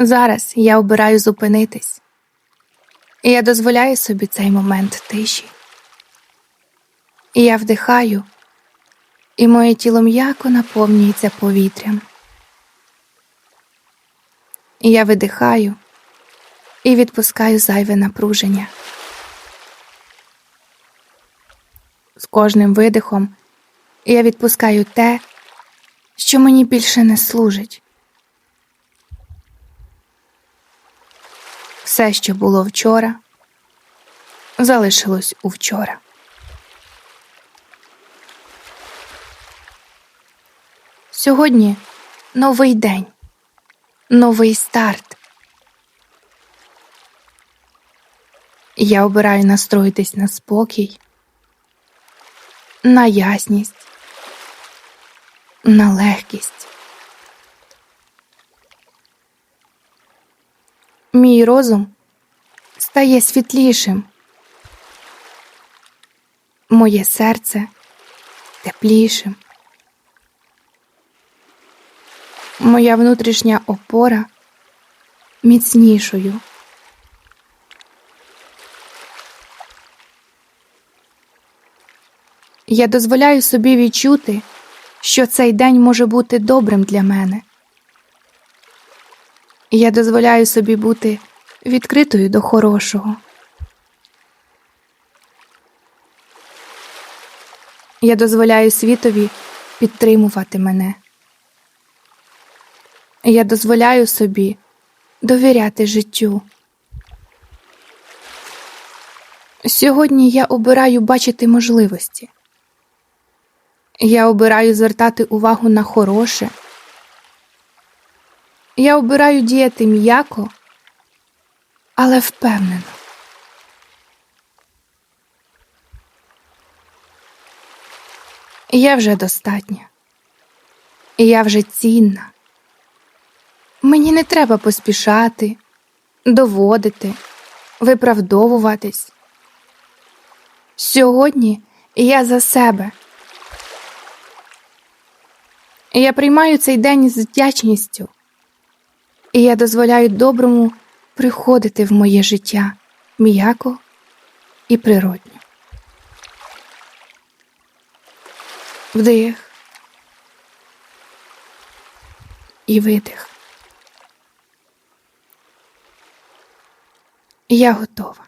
Зараз я обираю зупинитись, і я дозволяю собі цей момент тиші. І я вдихаю, і моє тіло м'яко наповнюється повітрям. І я видихаю і відпускаю зайве напруження. З кожним видихом я відпускаю те, що мені більше не служить. Все, що було вчора, залишилось у вчора. Сьогодні новий день, новий старт. Я обираю настроїтись на спокій, на ясність, на легкість. Мій розум стає світлішим, моє серце теплішим, моя внутрішня опора міцнішою. Я дозволяю собі відчути, що цей день може бути добрим для мене. Я дозволяю собі бути відкритою до хорошого. Я дозволяю світові підтримувати мене. Я дозволяю собі довіряти життю. Сьогодні я обираю бачити можливості. Я обираю звертати увагу на хороше. Я обираю діяти м'яко, але впевнено. Я вже достатня. Я вже цінна. Мені не треба поспішати, доводити, виправдовуватись. Сьогодні я за себе. Я приймаю цей день з вдячністю, і я дозволяю доброму приходити в моє життя м'яко і природньо. Вдих і видих. Я готова.